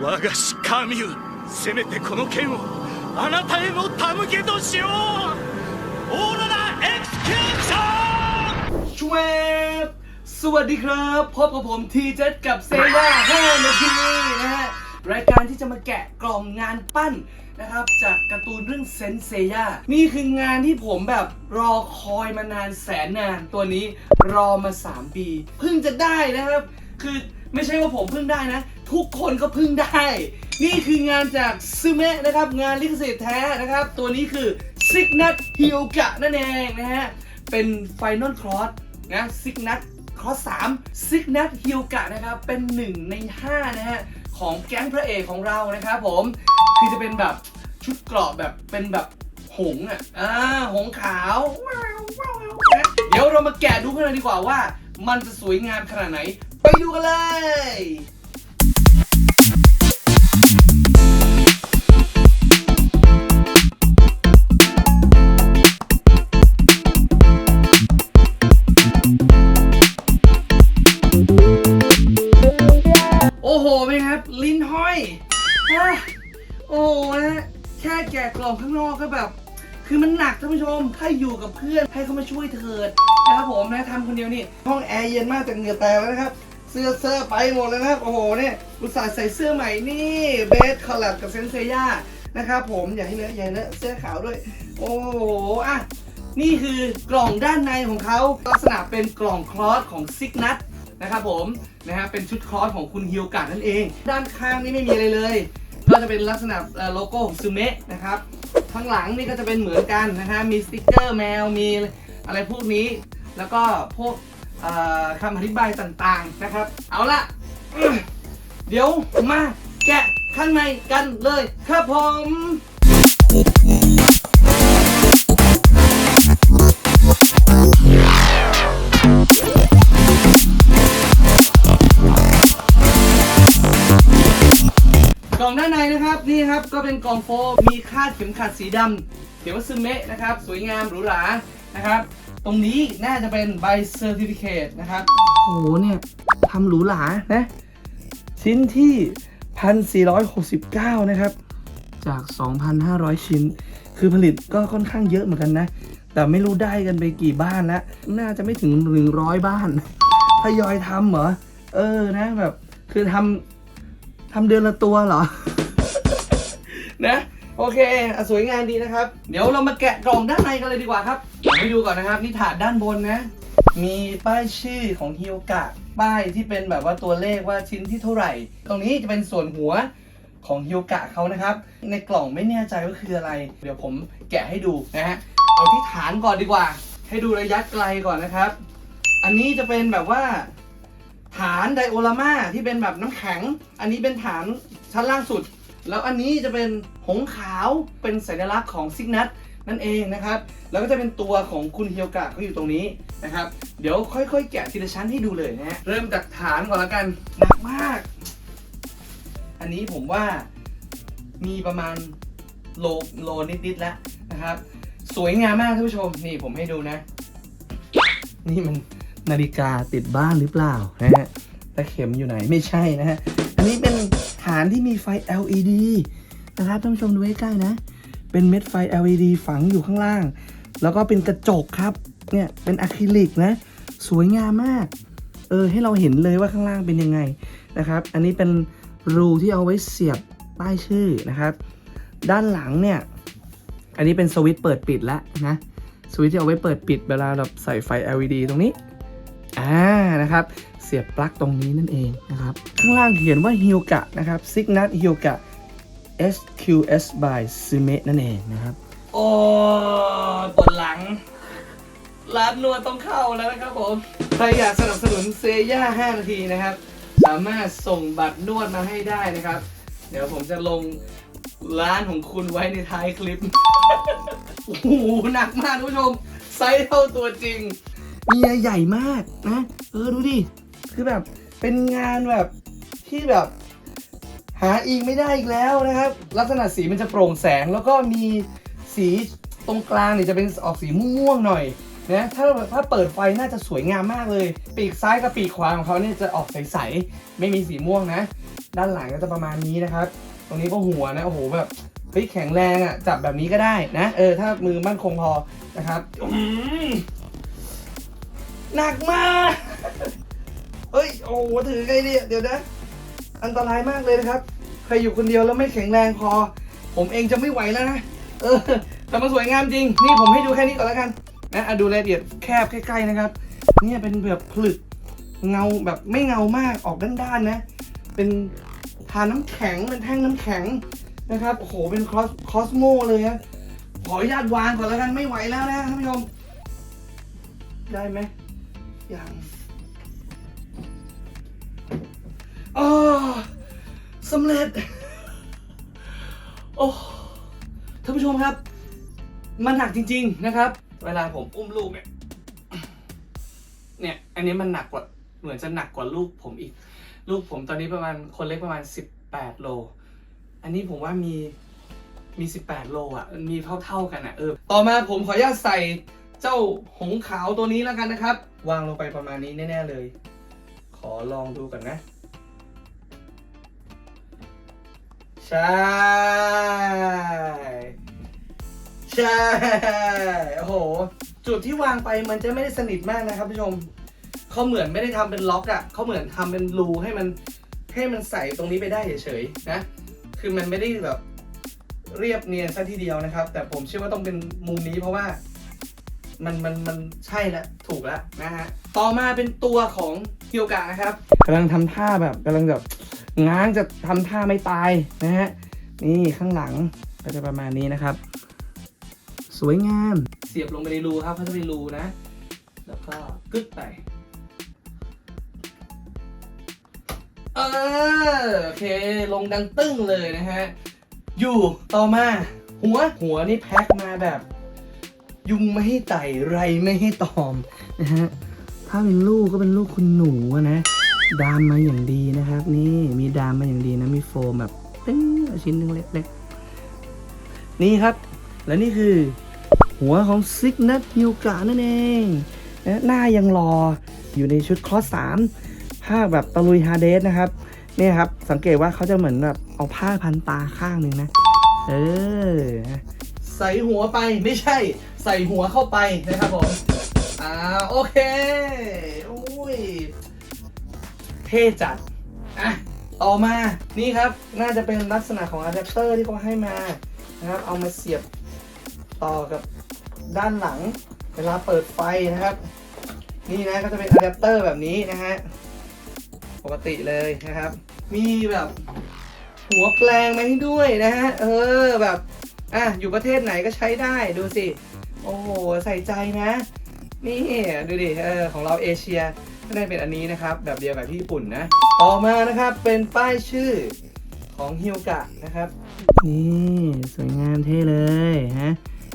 我がシカミュせめてこの剣をあなたへの手向けとしようオーロラエクスキューション ชเวบสวัสดีครับ พบกับผมทีเจษกับเซย่า5นาทีนะฮะ รายการที่จะมาแกะกล่องงานปั้นนะครับ จากการ์ตูนเรื่องเซนเซย่านี่คืองานที่ผมแบบรอคอยมานานแสนนานตัวนี้รอมา 3 ปีเพิ่งจะได้นะครับ คือไม่ใช่ว่าผมเพิ่งได้นะ ทุกคนก็เพิ่งได้ นี่คืองานจากซึเมะนะครับ งานลิขสิทธิ์แท้นะครับ ตัวนี้คือซิกนัทฮิโอกะนั่นเองนะฮะ เป็นไฟนอลครอสนะซิกนัทครอสสามซิกนัทฮิโอกะนะครับ เป็นหนึ่งใน 5 นะฮะ ของแก๊งพระเอกของเรานะครับผมคือจะเป็นแบบชุดเกราะแบบเป็นแบบหงอะอ่าหงขาว เดี๋ยวเรามาแกะดูกันเลยดีกว่าว่า มันจะสวยงามขนาดไหน ไปดูกันเลย คือมันหนักท่านผู้ชม ถ้าอยู่กับเพื่อนให้เขามาช่วยเถิดนะครับผมนะทำคนเดียวนี่ ห้องแอร์เย็นมากแต่เหงื่อแตกแล้วนะครับ เสื้อเสื้อไปหมดเลยนะครับ โอ้โหเนี่ยอุตส่าห์ใส่เสื้อใหม่นี่เบสคอลแลบกับเซนเซย่านะครับผมอย่าให้เลอะอย่าให้เลอะเสื้อขาวด้วย โอ้โหอะนี่คือกล่องด้านในของเขาลักษณะเป็นกล่องคลอสของซิกนัทนะครับผมนะฮะเป็นชุดคลอสของคุณฮิวกะนั่นเอง ด้านข้างนี่ไม่มีอะไรเลย ก็จะเป็นลักษณะโลโก้ของซูเมะนะครับ ข้างหลังนี่ก็จะเป็นเหมือนกันนะคะมีสติกเกอร์แมวมีอะไรพวกนี้ แล้วก็พวกคำอธิบายต่างๆนะครับ เอาละเดี๋ยวมาแกะข้างในกันเลยครับผม นะครับนี่ครับก็เป็นกล่องโฟมมีคาดเข็มขัดสีดำเขียนว่าซึเมะนะครับสวยงามหรูหรานะครับ ตรงนี้น่าจะเป็นใบเซอร์ติฟิเคตนะครับโอ้โหเนี่ยทำหรูหรานะชิ้นที่ 1,469 นะครับ จาก 2,500 ชิ้น คือผลิตก็ค่อนข้างเยอะเหมือนกันนะ แต่ไม่รู้ได้กันไปกี่บ้านแล้วน่าจะไม่ถึง 100 บ้านทยอยทำเหรอ เออนะแบบ คือทำทำเดือนละตัวเหรอ นะโอเคอสวยงามดีนะครับ เดี๋ยวเรามาแกะกล่องด้านในกันเลยดีกว่าครับเดี๋ยวให้ดูก่อนนะครับนี่ถาดด้านบนนะ มีป้ายชื่อของฮิโอกะ ป้ายที่เป็นแบบว่าตัวเลขว่าชิ้นที่เท่าไหร่ ตรงนี้จะเป็นส่วนหัวของฮิโอกะเขานะครับ ในกล่องไม่แน่ใจว่าคืออะไร เดี๋ยวผมแกะให้ดูนะฮะ เอาที่ฐานก่อนดีกว่า ให้ดูระยะไกลก่อนนะครับ อันนี้จะเป็นแบบว่า ฐานไดโอรามาที่เป็นแบบน้ำแข็ง อันนี้เป็นฐานชั้นล่างสุด แล้วอันนี้จะเป็นหงขาวเป็นสัญลักษณ์ของซิกนัทนั่นเองนะครับ แล้วก็จะเป็นตัวของคุณเฮียวกะเขาอยู่ตรงนี้นะครับ เดี๋ยวค่อยๆ แกะทีละชั้นให้ดูเลยนะฮะเริ่มจากฐานก่อนแล้วกันหนักมาก อันนี้ผมว่ามีประมาณโลโลนิดๆแล้วนะครับ สวยงามมากท่านผู้ชม นี่ผมให้ดูนะ นี่มันนาฬิกาติดบ้านหรือเปล่านะฮะแต่เข็มอยู่ไหนไม่ใช่นะฮะ อันนี้เป็น ฐานที่มีไฟ LED นะครับท่านผู้ชมดูใใกล้ๆนะ เป็นเม็ดไฟ LED ฝังอยู่ข้างล่าง แล้วก็เป็นกระจกครับ เนี่ยเป็นอะคริลิกนะ สวยงามมาก เออ ให้เราเห็นเลยว่าข้างล่างเป็นยังไงนะครับ อันนี้เป็นรูที่เอาไว้เสียบป้ายชื่อนะครับ ด้านหลังเนี่ย อันนี้เป็นสวิตช์เปิดปิดแล้วนะ สวิตช์ที่เอาไว้เปิดปิดเวลาเราใส่ไฟ LED ตรงนี้ อ่า นะครับ สียบปลั๊กตรงนี้นั่นเองนะครับ ข้างล่างเขียนว่า h i l g a นะครับ Signat h i l g a SQS by s u m e นั่นเองนะครับ โอ้ปวดหลัง ร้านนวดต้องเข้าแล้วนะครับผม ใครอยากสนับสนุนเซย่า5นาทีนะครับ สามารถส่งบัตรนวดมาให้ได้นะครับ เดี๋ยวผมจะลงร้านของคุณไว้ในท้ายคลิป โอ้โห หนักมากทุกผู้ชม ไซส์เท่าตัวจริงเมียใหญ่มากนะ เออ ดูดิ คือแบบเป็นงานแบบที่แบบหาอีกไม่ได้อีกแล้วนะครับ ลักษณะสีมันจะโปร่งแสง แล้วก็มีสีตรงกลางเนี่ยจะเป็นออกสีม่วงๆหน่อยนะถ้าถ้าเปิดไฟน่าจะสวยงามมากเลย ปีกซ้ายกับปีกขวาของเขาเนี่ยจะออกใสๆไม่มีสีม่วงนะ ด้านหลังก็จะประมาณนี้นะครับ ตรงนี้ก็หัวนะโอ้โหแบบเฮ้ยแข็งแรงอะจับแบบนี้ก็ได้นะ เออถ้ามือมั่นคงพอนะครับอื้อหือหนักมาก เฮ้ย โอ้โห ถือไงเนี่ยเดี๋ยวนะ อันตรายมากเลยนะครับ ใครอยู่คนเดียวแล้วไม่แข็งแรงพอ ผมเองจะไม่ไหวแล้วนะ เออ แต่มันสวยงามจริง นี่ผมให้ดูแค่นี้ก่อนแล้วกัน นะอะดูรายละเอียดแคบใกล้ๆนะครับ เนี่ยเป็นแบบผลึกเงาแบบไม่เงามากออกด้านๆนะ เป็นทาน้ำแข็งเป็นแท่งน้ำแข็งนะครับ โอ้โห เป็นคอสคอสโมเลยนะขออนุญาตวางก่อนแล้วกันไม่ไหวแล้วนะท่านผู้ชม ได้ไหมยัง สำเร็จ โอ้ท่านผู้ชมครับ มันหนักจริง ๆนะครับ เวลาผมอุ้มลูกเนี่ยเนี่ย อันนี้มันหนักกว่าเหมือนจะหนักกว่าลูกผมอีก ลูกผมตอนนี้ประมาณคนเล็กประมาณ 18 โล อันนี้ผมว่ามีมี 18 โลอะ มีเท่าๆกันอะเออต่อมาผมขออนุญาตใส่เจ้าหงส์ขาวตัวนี้แล้วกันนะครับ วางลงไปประมาณนี้แน่ ๆ เลย ขอลองดูก่อนนะ ใช่ ใช่ โอ้โห จุดที่วางไปมันจะไม่ได้สนิทมากนะครับผู้ชมเขาเหมือนไม่ได้ทำเป็นล็อกอะ่ะเขาเหมือนทำเป็นรูให้มันให้มันใส่ตรงนี้ไปได้เฉยๆนะ คือมันไม่ได้แบบเรียบเนียนซะทีเดียวนะครับ แต่ผมเชื่อว่าต้องเป็นมุมนี้เพราะว่ามันมันมันใช่ล้วถูกแล้วนะฮะ ต่อมาเป็นตัวของเกียวกะนะครับกำลังทำท่าแบบกำลังแบบ ง้างจะทำท่าไม่ตายนะฮะนี่ข้างหลังก็จะประมาณนี้นะครับ สวยงามเสียบลงไปในรูครับเขาจะเป็นรูนะ แล้วก็กึ๊ดไปเออโอเคลงดังตึ้งเลยนะฮะ อยู่ต่อมา หัวหัวนี่แพ็คมาแบบ ยุงไม่ให้ไต่ไรไม่ให้ตอมนะฮะถ้าเป็นลูกก็เป็นลูกคุณหนูนะ ดามมาอย่างดีนะครับ นี่มีดามมาอย่างดีนะมีโฟมแบบตึ้งชิ้นหนึงเล็กๆ นี่ครับ และนี่คือ หัวของซิกนัทฮิวกะนั่นเองนะหน้ายังรออยู่ในชุดคลอสสามผ้าแบบตะลุยฮาเดสนะครับเนี่ยครับ สังเกตว่าเขาจะเหมือนแบบเอาผ้าพันตาข้างหนึ่งนะ เออ ใส่หัวไปไม่ใช่ ใส่หัวเข้าไปนะครับผมอ่าโอเค อุ้ย เท่จัด อะ ต่อมา นี่ครับ น่าจะเป็นลักษณะของอะแดปเตอร์ที่เขาให้มานะครับ เอามาเสียบต่อกับด้านหลัง เวลาเปิดไฟนะครับ นี่นะก็จะเป็นอะแดปเตอร์แบบนี้นะฮะ ปกติเลยนะครับ มีแบบหัวแปลงมาให้ด้วยนะฮะ เออแบบ อะ อยู่ประเทศไหนก็ใช้ได้ดูสิ โอ้โห ใส่ใจนะ นี่ ดูดิ เออ ของเราเอเชีย ก็ได้เป็นอันนี้นะครับ แบบเดียวกับที่ญี่ปุ่นนะ ต่อมานะครับเป็นป้ายชื่อของฮิวกะนะครับ นี่สวยงามเท่เลยฮะ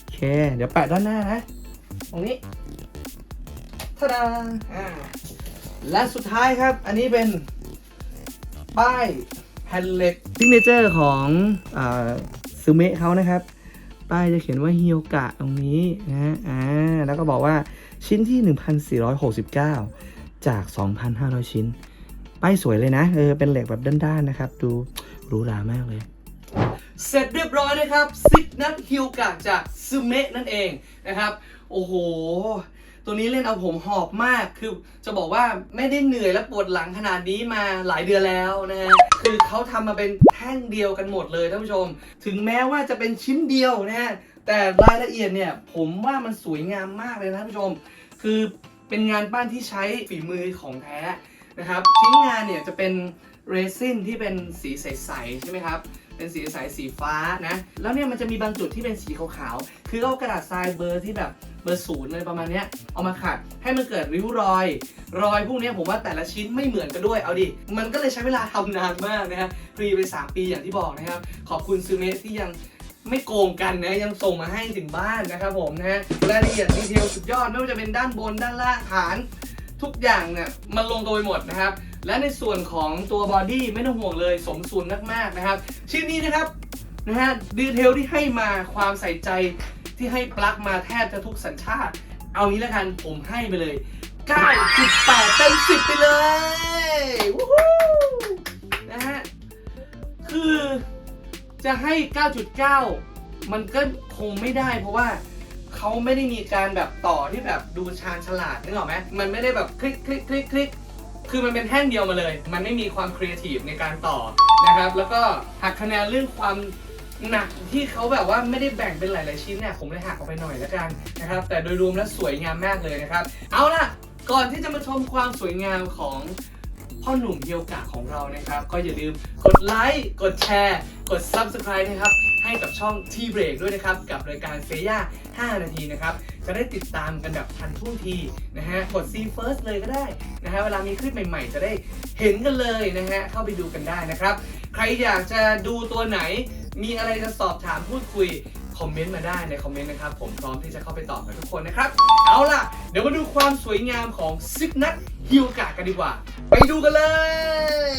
โอเค เดี๋ยวแปะด้านหน้านะ ตรงนี้ทาดาอ่าและสุดท้ายครับ อันนี้เป็นป้ายแผ่นเหล็กซิกเนเจอร์ของซูเมะเขานะครับ ป้ายจะเขียนว่าฮิโอกะตรงนี้นะฮะอ่าแล้วก็บอกว่าชิ้นที่ 1469 จาก 2,500 ชิ้น ป้ายสวยเลยนะ เออ เป็นเหล็กแบบด้านๆนะครับ ดูหรูหรามากเลย เสร็จเรียบร้อยนะครับซิกนัทฮิวกะจากซูเมะนั่นเองนะครับ โอ้โห ตัวนี้เล่นเอาผมหอบมาก คือจะบอกว่าไม่ได้เหนื่อยและปวดหลังขนาดนี้มาหลายเดือนแล้วนะฮะ คือเขาทำมาเป็นแท่งเดียวกันหมดเลยท่านผู้ชม ถึงแม้ว่าจะเป็นชิ้นเดียวนะฮะ แต่รายละเอียดเนี่ยผมว่ามันสวยงามมากเลยนะท่านผู้ชม คือ เป็นงานปั้นที่ใช้ฝีมือของแท้นะครับชิ้นงานเนี่ยจะเป็นเรซินที่เป็นสีใสๆใช่ไหมครับเป็นสีใสสีฟ้านะแล้วเนี่ยมันจะมีบางจุดที่เป็นสีขาวๆคือเอากระดาษทรายเบอร์ที่แบบเบอร์ศูนย์เลยประมาณเนี้ยเอามาขัดให้มันเกิดริ้วรอย รอยพวกนี้ผมว่าแต่ละชิ้นไม่เหมือนกันด้วยเอาดิ มันก็เลยใช้เวลาทำนานมากนะฮะฟรีไป 3 ปีอย่างที่บอกนะครับ ขอบคุณซูเมสที่ยัง ไม่โกงกันนะยังส่งมาให้ถึงบ้านนะครับผมนะฮะรายละเอียดดีเทลสุดยอดไม่ว่าจะเป็นด้านบนด้านล่างฐาน ทุกอย่างเนี่ยมันลงตัวไปหมดนะครับและในส่วนของตัวบอดี้ไม่ต้องห่วงเลยสมส่วนมากๆนะครับชิ้นนี้นะครับนะฮะดีเทลที่ให้มาความใส่ใจที่ให้ปลั๊กมาแทบจะทุกสัญชาติ เอางี้แล้วกันผมให้ไปเลย 9.8 เต็ม 10 ไปเลยวู้ฮู้นะฮะคือ จะให้ 9.9 มันก็คงไม่ได้ เพราะว่าเขาไม่ได้มีการแบบต่อที่แบบดูชาญฉลาดนึกออกไหมมันไม่ได้แบบคลิกคลิกคลิกคลิกคือมันเป็นแท่งเดียวมาเลย มันไม่มีความครีเอทีฟในการต่อนะครับ แล้วก็หักคะแนนเรื่องความหนักที่เขาแบบว่าไม่ได้แบ่งเป็นหลาย ๆ ชิ้นเนี่ยผมเลยหักออกไปหน่อยแล้วกันนะครับ แต่โดยรวมแล้วสวยงามมากเลยนะครับ เอาล่ะ ก่อนที่จะมาชมความสวยงามของ พ่อหนุ่มเดียวกะของเรานะครับ ก็อย่าลืมกดไลค์ กดแชร์ กด Subscribe นะครับ ให้กับช่อง T Break ด้วยนะครับ กับรายการเซย่า 5 นาทีนะครับ จะได้ติดตามกันแบบทันท่วงทีนะฮะ กด See First เลยก็ได้นะฮะ เวลามีคลิปใหม่ๆ จะได้เห็นกันเลยนะฮะ เข้าไปดูกันได้นะครับ ใครอยากจะดูตัวไหนมีอะไรจะสอบถามพูดคุย คอมเมนต์มาได้ในคอมเมนต์นะครับ ผมพร้อมที่จะเข้าไปตอบกับทุกคนนะครับ เอาล่ะ เดี๋ยวมาดูความสวยงามของซิกนัทฮิวกะกันดีกว่า ไปดูกันเลย